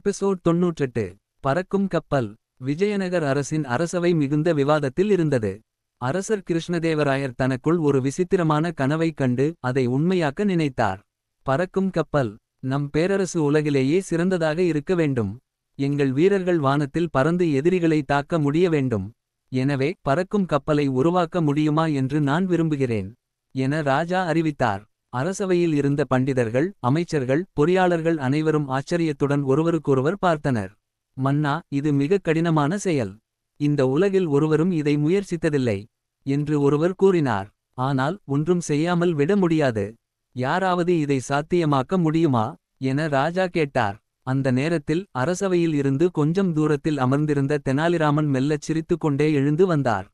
Episode தொன்னூற்றெட்டு பறக்கும் கப்பல் விஜயநகர் அரசின் அரசவை மிகுந்த விவாதத்தில் இருந்தது. அரசர் கிருஷ்ணதேவராயர் தனக்குள் ஒரு விசித்திரமான கனவைக் கண்டு அதை உண்மையாக்க நினைத்தார். பறக்கும் கப்பல் நம் பேரரசு உலகிலேயே சிறந்ததாக இருக்க வேண்டும். எங்கள் வீரர்கள் வானத்தில் பறந்து எதிரிகளை தாக்க முடிய வேண்டும். எனவே பறக்கும் கப்பலை உருவாக்க முடியுமா என்று நான் விரும்புகிறேன் என ராஜா அறிவித்தார். அரசவையில் இருந்த பண்டிதர்கள் அமைச்சர்கள் பொறியாளர்கள் அனைவரும் ஆச்சரியத்துடன் ஒருவருக்கொருவர் பார்த்தனர். மன்னா இது மிகக் கடினமான செயல். இந்த உலகில் ஒருவரும் இதை முயற்சித்ததில்லை என்று ஒருவர் கூறினார். ஆனால் ஒன்றும் செய்யாமல் விட முடியாது. யாராவது இதை சாத்தியமாக்க முடியுமா? என ராஜா கேட்டார். அந்த நேரத்தில் அரசவையில் இருந்து கொஞ்சம் தூரத்தில் அமர்ந்திருந்த தெனாலிராமன் மெல்லச் சிரித்துக் கொண்டே எழுந்து வந்தார்.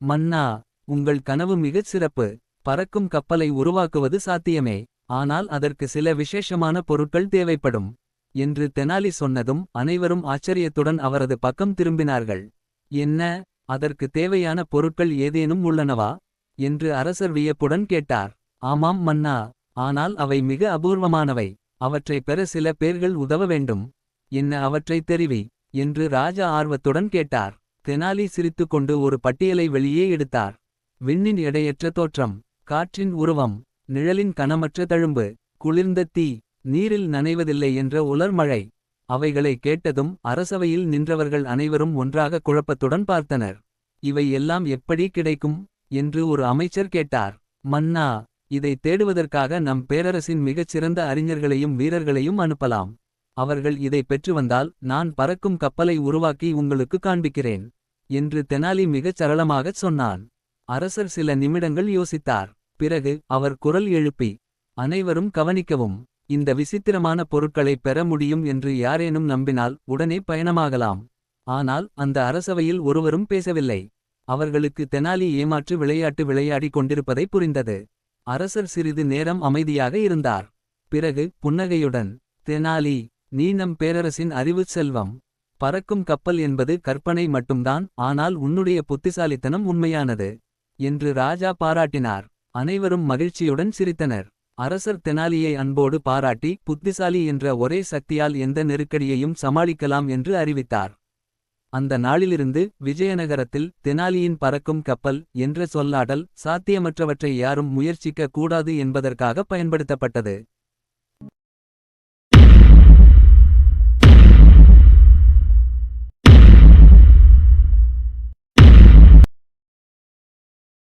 மன்னா உங்கள் கனவு மிகச் சிறப்பு. பறக்கும் கப்பலை உருவாக்குவது சாத்தியமே. ஆனால் அதற்கு சில விசேஷமான பொருட்கள் தேவைப்படும் என்று தெனாலி சொன்னதும் அனைவரும் ஆச்சரியத்துடன் அவரது பக்கம் திரும்பினார்கள். என்ன அதற்கு தேவையான பொருட்கள் ஏதேனும் உள்ளனவா? என்று அரசர் வியப்புடன் கேட்டார். ஆமாம் மன்னா ஆனால் அவை மிக அபூர்வமானவை. அவற்றை பெற சில பேர்கள் உதவ வேண்டும். என்ன அவற்றை தெரிவி? என்று ராஜா ஆர்வத்துடன் கேட்டார். தெனாலி சிரித்துக்கொண்டு ஒரு பட்டியலை வெளியே எடுத்தார். விண்ணின் எடையற்ற தோற்றம். காற்றின் உருவம் நிழலின் கனமற்ற தழும்பு குளிர்ந்த தீ நீரில் நனைவதில்லை என்ற உலர் மழை அவைகளை கேட்டதும் அரசவையில் நின்றவர்கள் அனைவரும் ஒன்றாக குழப்பத்துடன் பார்த்தனர். இவை எல்லாம் எப்படி கிடைக்கும்? என்று ஒரு அமைச்சர் கேட்டார். மன்னா இதை தேடுவதற்காக நம் பேரரசின் மிகச் சிறந்த அறிஞர்களையும் வீரர்களையும் அனுப்பலாம். அவர்கள் இதை பெற்று வந்தால் நான் பறக்கும் கப்பலை உருவாக்கி உங்களுக்கு காண்பிக்கிறேன் என்று தெனாலி மிகச் சரளமாகச் சொன்னான். அரசர் சில நிமிடங்கள் யோசித்தார். பிறகு அவர் குரல் எழுப்பி அனைவரும் கவனிக்கவும் இந்த விசித்திரமான பொருட்களை பெற முடியும் என்று யாரேனும் நம்பினால் உடனே பயணமாகலாம். ஆனால் அந்த அரசவையில் ஒருவரும் பேசவில்லை. அவர்களுக்கு தெனாலி ஏமாற்று விளையாட்டு விளையாடிக் கொண்டிருப்பதை புரிந்தது. அரசர் சிறிது நேரம் அமைதியாக இருந்தார். பிறகு புன்னகையுடன் தெனாலி நீ நம் பேரரசின் அறிவுச் செல்வம். பறக்கும் கப்பல் என்பது கற்பனை மட்டும்தான் ஆனால் உன்னுடைய புத்திசாலித்தனம் உண்மையானது என்று ராஜா பாராட்டினார். அனைவரும் மகிழ்ச்சியுடன் சிரித்தனர். அரசர் தெனாலியை அன்போடு பாராட்டி புத்திசாலி என்ற ஒரே சக்தியால் எந்த நெருக்கடியையும் சமாளிக்கலாம் என்று அறிவித்தார். அந்த நாளிலிருந்து விஜயநகரத்தில் தெனாலியின் பறக்கும் கப்பல் என்ற சொல்லாடல் சாத்தியமற்றவற்றை யாரும் முயற்சிக்க கூடாது என்பதற்காக பயன்படுத்தப்பட்டது.